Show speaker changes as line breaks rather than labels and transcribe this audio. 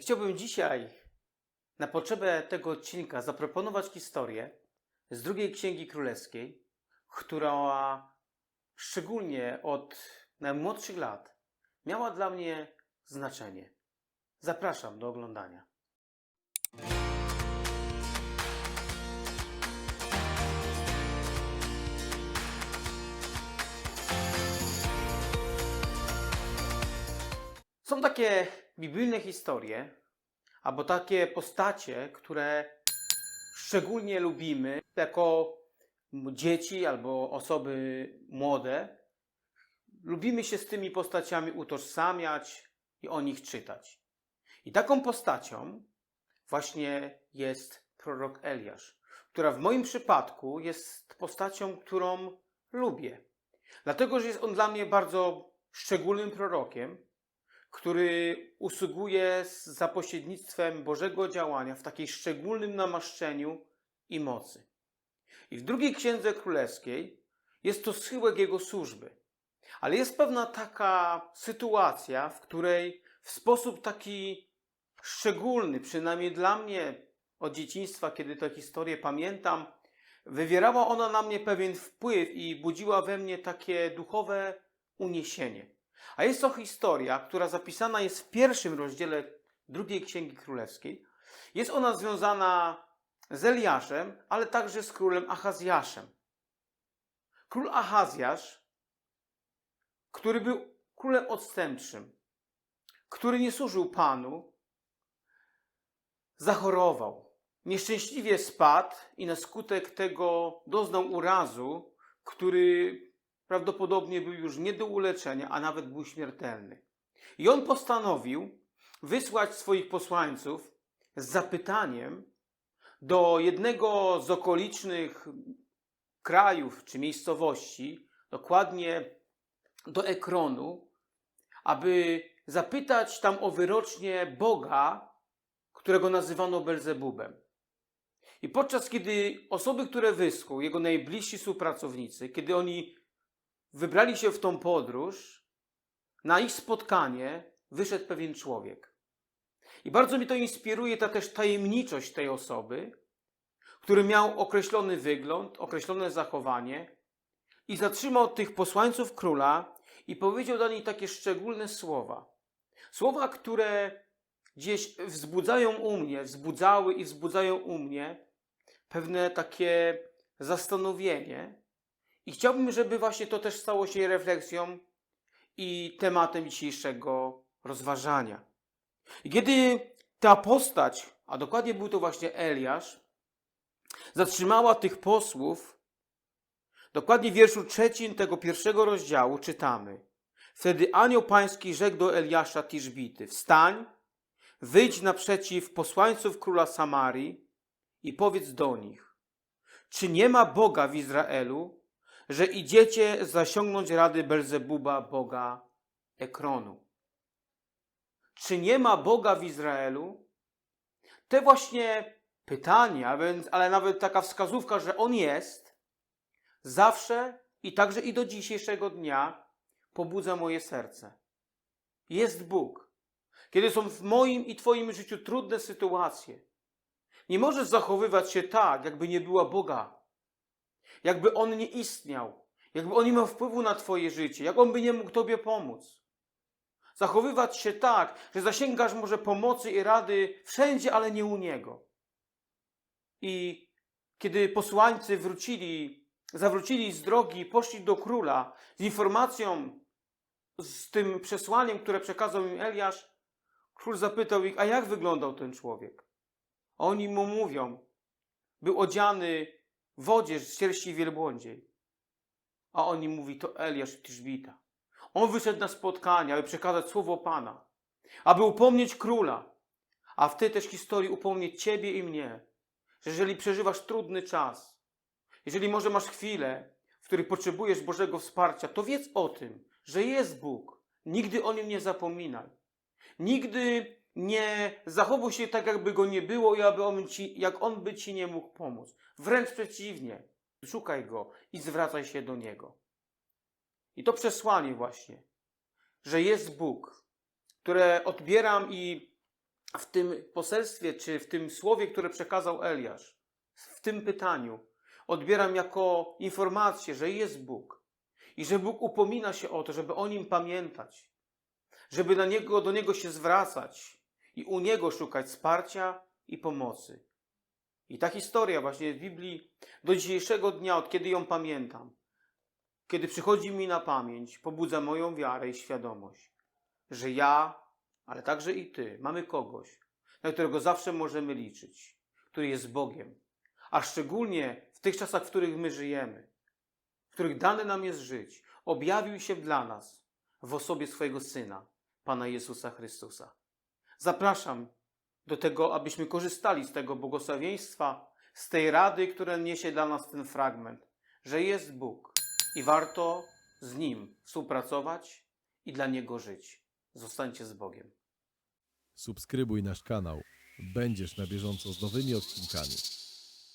Chciałbym dzisiaj na potrzebę tego odcinka zaproponować historię z drugiej Księgi Królewskiej, która szczególnie od najmłodszych lat miała dla mnie znaczenie. Zapraszam do oglądania. Są takie biblijne historie, albo takie postacie, które szczególnie lubimy jako dzieci albo osoby młode. Lubimy się z tymi postaciami utożsamiać i o nich czytać. I taką postacią właśnie jest prorok Eliasz, która w moim przypadku jest postacią, którą lubię. Dlatego, że jest on dla mnie bardzo szczególnym prorokiem, który usługuje za pośrednictwem Bożego działania w takiej szczególnym namaszczeniu i mocy. I w drugiej księdze królewskiej jest to schyłek jego służby. Ale jest pewna taka sytuacja, w której w sposób taki szczególny, przynajmniej dla mnie od dzieciństwa, kiedy tę historię pamiętam, wywierała ona na mnie pewien wpływ i budziła we mnie takie duchowe uniesienie. A jest to historia, która zapisana jest w pierwszym rozdziale drugiej Księgi Królewskiej. Jest ona związana z Eliaszem, ale także z królem Achazjaszem. Król Achazjasz, który był królem odstępczym, który nie służył Panu, zachorował. Nieszczęśliwie spadł i na skutek tego doznał urazu, który prawdopodobnie był już nie do uleczenia, a nawet był śmiertelny. I on postanowił wysłać swoich posłańców z zapytaniem do jednego z okolicznych krajów czy miejscowości, dokładnie do Ekronu, aby zapytać tam o wyrocznie Boga, którego nazywano Belzebubem. I podczas kiedy osoby, które wysłał, jego najbliżsi współpracownicy, kiedy oni wybrali się w tą podróż, na ich spotkanie wyszedł pewien człowiek. I bardzo mi to inspiruje ta też tajemniczość tej osoby, który miał określony wygląd, określone zachowanie i zatrzymał tych posłańców króla i powiedział do nich takie szczególne słowa. Słowa, które gdzieś wzbudzają u mnie, wzbudzały i wzbudzają u mnie pewne takie zastanowienie, i chciałbym, żeby właśnie to też stało się refleksją i tematem dzisiejszego rozważania. I kiedy ta postać, a dokładnie był to właśnie Eliasz, zatrzymała tych posłów, dokładnie w wierszu trzecim tego pierwszego rozdziału czytamy. Wtedy anioł pański rzekł do Eliasza Tiszbity, wstań, wyjdź naprzeciw posłańców króla Samarii i powiedz do nich, czy nie ma Boga w Izraelu, że idziecie zasiągnąć rady Belzebuba, Boga Ekronu. Czy nie ma Boga w Izraelu? Te właśnie pytania, ale nawet taka wskazówka, że On jest, zawsze i także i do dzisiejszego dnia pobudza moje serce. Jest Bóg. Kiedy są w moim i Twoim życiu trudne sytuacje, nie możesz zachowywać się tak, jakby nie była Boga jakby on nie istniał, jakby on nie miał wpływu na Twoje życie, jak on by nie mógł Tobie pomóc. Zachowywać się tak, że zasięgasz może pomocy i rady wszędzie, ale nie u niego. I kiedy posłańcy wrócili, zawrócili z drogi, poszli do króla z informacją, z tym przesłaniem, które przekazał im Eliasz, król zapytał ich, a jak wyglądał ten człowiek? A oni mu mówią, był odziany w odzież z sierści wielbłądziej. A oni mówi, to Eliasz Tiszbita. On wyszedł na spotkanie, aby przekazać słowo Pana, aby upomnieć króla, a w tej też historii upomnieć Ciebie i mnie, że jeżeli przeżywasz trudny czas, jeżeli może masz chwilę, w której potrzebujesz Bożego wsparcia, to wiedz o tym, że jest Bóg. Nigdy o nim nie zapominaj. Nigdy nie zachowuj się tak, jakby go nie było i aby on ci, jak on by ci nie mógł pomóc. Wręcz przeciwnie. Szukaj go i zwracaj się do niego. I to przesłanie właśnie, że jest Bóg, które odbieram i w tym poselstwie, czy w tym słowie, które przekazał Eliasz, w tym pytaniu, odbieram jako informację, że jest Bóg i że Bóg upomina się o to, żeby o nim pamiętać, żeby na niego, do niego się zwracać i u niego szukać wsparcia i pomocy. I ta historia właśnie w Biblii do dzisiejszego dnia, od kiedy ją pamiętam, kiedy przychodzi mi na pamięć, pobudza moją wiarę i świadomość, że ja, ale także i ty, mamy kogoś, na którego zawsze możemy liczyć, który jest Bogiem. A szczególnie w tych czasach, w których my żyjemy, w których dane nam jest żyć, objawił się dla nas w osobie swojego Syna, Pana Jezusa Chrystusa. Zapraszam do tego, abyśmy korzystali z tego błogosławieństwa, z tej rady, które niesie dla nas ten fragment, że jest Bóg i warto z Nim współpracować i dla Niego żyć. Zostańcie z Bogiem.
Subskrybuj nasz kanał. Będziesz na bieżąco z nowymi odcinkami.